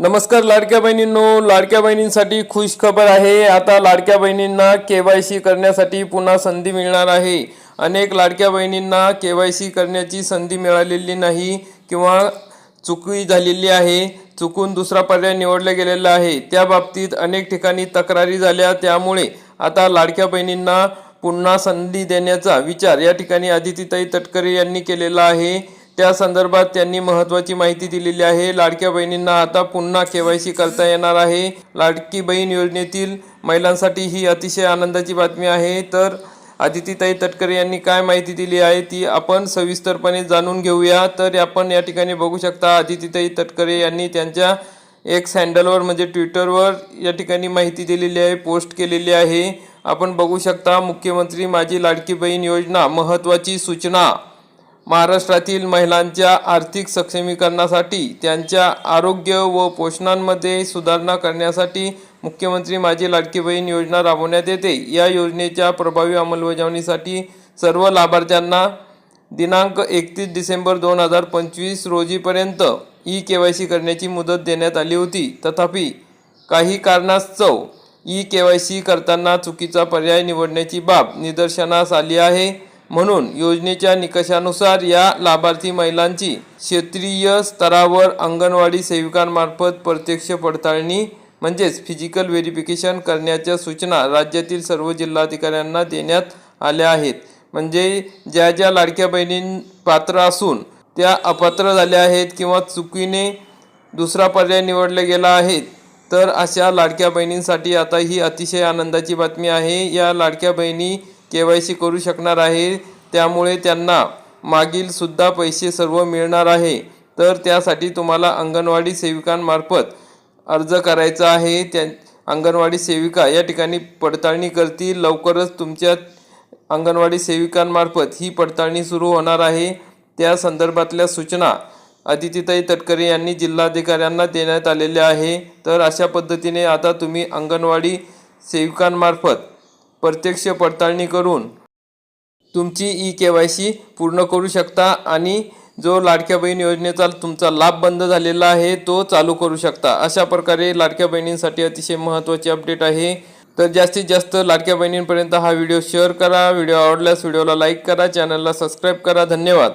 नमस्कार लाडक्या बहिणींनो लाडक्या बहिणींसाठी खुश खबर आहे. आता लाडक्या बहिणींना के वाय सी करण्यासाठी पुन्हा संधी मिळणार आहे. अनेक लाडक्या बहिणींना के वाय सी करण्याची संधी मिळालेली नाही किंवा चुकी झालेली आहे. चुकून दुसरा पर्याय निवडला गेलेला आहे. त्या बाबतीत अनेक ठिकाणी तक्रारी झाल्या. त्यामुळे आता लाडक्या बहिणींना पुन्हा संधी देण्याचा विचार या ठिकाणी आदितीताई तटकरे यांनी केलेला आहे. त्या संदर्भात त्यांनी महत्त्वाची माहिती दिलेली आहे. लाडक्या बहिणींना आता पुन्हा केवायसी करता येणार आहे. लाडकी बहीण योजनेतील महिलांसाठी ही अतिशय आनंदाची बातमी आहे. तर आदितीताई तटकरे यांनी काय माहिती दिली आहे ती आपण सविस्तरपणे जाणून घेऊया. तर आपण या ठिकाणी बघू शकता आदितीताई तटकरे यांनी त्यांच्या एक्स हँडलवर म्हणजे ट्विटरवर या ठिकाणी माहिती दिलेली आहे पोस्ट केलेली आहे. आपण बघू शकता मुख्यमंत्री माझी लाडकी बहीण योजना महत्त्वाची सूचना. महाराष्ट्रातील महिलांच्या आर्थिक सक्षमीकरणासाठी त्यांच्या आरोग्य व पोषणांमध्ये सुधारणा करण्यासाठी मुख्यमंत्री माझी लाडकी बहीण योजना राबवण्यात येते. या योजनेच्या प्रभावी अंमलबजावणीसाठी सर्व लाभार्थ्यांना दिनांक एकतीस डिसेंबर दोन हजार पंचवीस रोजीपर्यंत ई के वाय सी करण्याची मुदत देण्यात आली होती. तथापि काही कारणास्तव ई के वाय सी करताना चुकीचा पर्याय निवडण्याची बाब निदर्शनास आली आहे. म्हणून योजनेच्या निकषानुसार या लाभार्थी महिलांची क्षेत्रीय स्तरावर अंगणवाडी सेविकांमार्फत प्रत्यक्ष पडताळणी म्हणजेच फिजिकल व्हेरिफिकेशन करण्याच्या सूचना राज्यातील सर्व जिल्हाधिकाऱ्यांना देण्यात आल्या आहेत. म्हणजे ज्या ज्या लाडक्या बहिणी पात्र असून त्या अपात्र झाल्या आहेत किंवा चुकीने दुसरा पर्याय निवडला गेला आहे तर अशा लाडक्या बहिणींसाठी आता ही अतिशय आनंदाची बातमी आहे. या लाडक्या बहिणी के वाय सी करू शकणार आहे. त्यामुळे त्यांना मागील सुद्धा पैसे सर्व मिळणार आहे. तर त्यासाठी तुम्हाला अंगणवाडी सेविकांमार्फत अर्ज करायचा आहे. त्या अंगणवाडी सेविका या ठिकाणी पडताळणी करतील. लवकरच तुमच्या अंगणवाडी सेविकांमार्फत ही पडताळणी सुरू होणार आहे. त्या संदर्भातल्या सूचना अदितीताई तटकरे यांनी जिल्हाधिकाऱ्यांना देण्यात आलेल्या आहे. तर अशा पद्धतीने आता तुम्ही अंगणवाडी सेविकांमार्फत प्रत्यक्ष पडताळणी करून तुमची ई के वाय सी पूर्ण करू शकता आणि जो लाडक्या बहीण योजनेचा तुमचा लाभ बंद झालेला आहे तो चालू करू शकता. अशा प्रकारे लाडक्या बहिणींसाठी अतिशय महत्त्वाची अपडेट आहे. तर जास्तीत जास्त लाडक्या बहिणींपर्यंत हा व्हिडिओ शेअर करा. व्हिडिओ आवडल्यास व्हिडिओला लाईक करा. चॅनलला सबस्क्राईब करा. धन्यवाद.